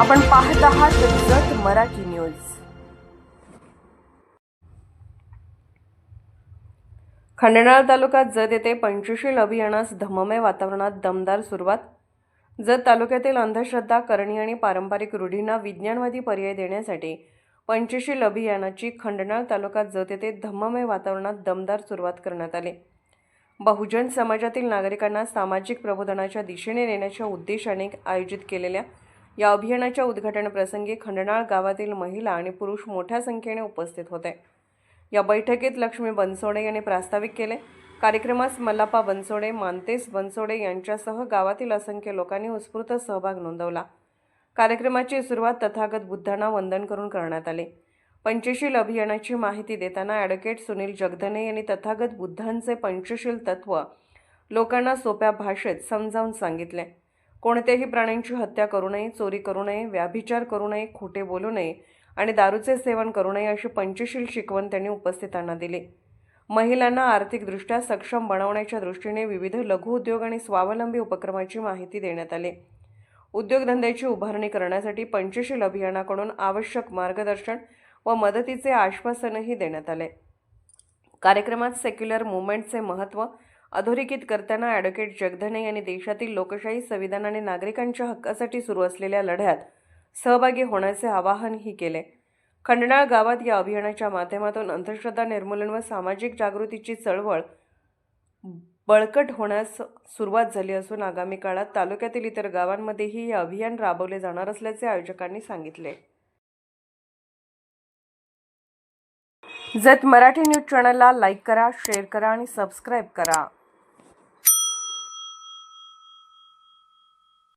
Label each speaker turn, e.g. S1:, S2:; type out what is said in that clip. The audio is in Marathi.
S1: आपण पाहत आहात जत मराठी न्यूज. खंडनाळ तालुक्यात जत येथे पंचशील अभियानास धममय वातावरणात दमदार सुरुवात. जत तालुक्यातील अंधश्रद्धा करणी आणि पारंपरिक रूढींना विज्ञानवादी पर्याय देण्यासाठी पंचशील अभियानाची खंडनाळ तालुक्यात जत येथे धम्ममय वातावरणात दमदार सुरुवात करण्यात आली. बहुजन समाजातील नागरिकांना सामाजिक प्रबोधनाच्या दिशेने नेण्याच्या उद्देशाने आयोजित केलेल्या या अभियानाच्या उद्घाटनप्रसंगी खंडणाळ गावातील महिला आणि पुरुष मोठ्या संख्येने उपस्थित होते. या बैठकीत लक्ष्मी बनसोडे यांनी प्रास्ताविक केले. कार्यक्रमास मल्लापा बनसोडे मानतेस बनसोडे यांच्यासह गावातील असंख्य लोकांनी उत्स्फूर्त सहभाग नोंदवला. कार्यक्रमाची सुरुवात तथागत बुद्धांना वंदन करून करण्यात आली. पंचशील अभियानाची माहिती देताना ॲडव्होकेट सुनील जगधने यांनी तथागत बुद्धांचे पंचशील तत्व लोकांना सोप्या भाषेत समजावून सांगितले. कोणत्याही प्राण्यांची हत्या करू नये चोरी करू नये व्याभिचार करू नये खोटे बोलू नये आणि दारूचे सेवन करू नये अशी पंचशील शिकवण त्यांनी उपस्थितांना दिली. महिलांना आर्थिकदृष्ट्या सक्षम बनवण्याच्या दृष्टीने विविध लघुउद्योग आणि स्वावलंबी उपक्रमाची माहिती देण्यात आली. उद्योगधंद्याची उभारणी करण्यासाठी पंचशील अभियानाकडून आवश्यक मार्गदर्शन व मदतीचे आश्वासनही देण्यात आले. कार्यक्रमात सेक्युलर मुवमेंटचे महत्त्व अधोरेखित करताना ॲडव्होकेट जगधने यांनी देशातील लोकशाही संविधान आणि नागरिकांच्या हक्कासाठी सुरू असलेल्या लढ्यात सहभागी होण्याचे आवाहनही केले. खंडणाळ गावात या अभियानाच्या माध्यमातून अंधश्रद्धा निर्मूलन व सामाजिक जागृतीची चळवळ बळकट होण्यास सुरुवात झाली असून आगामी काळात तालुक्यातील इतर गावांमध्येही हे अभियान राबवले जाणार असल्याचे आयोजकांनी सांगितले. जत मराठी न्यूज चॅनलला लाईक करा शेअर करा आणि सबस्क्राईब करा.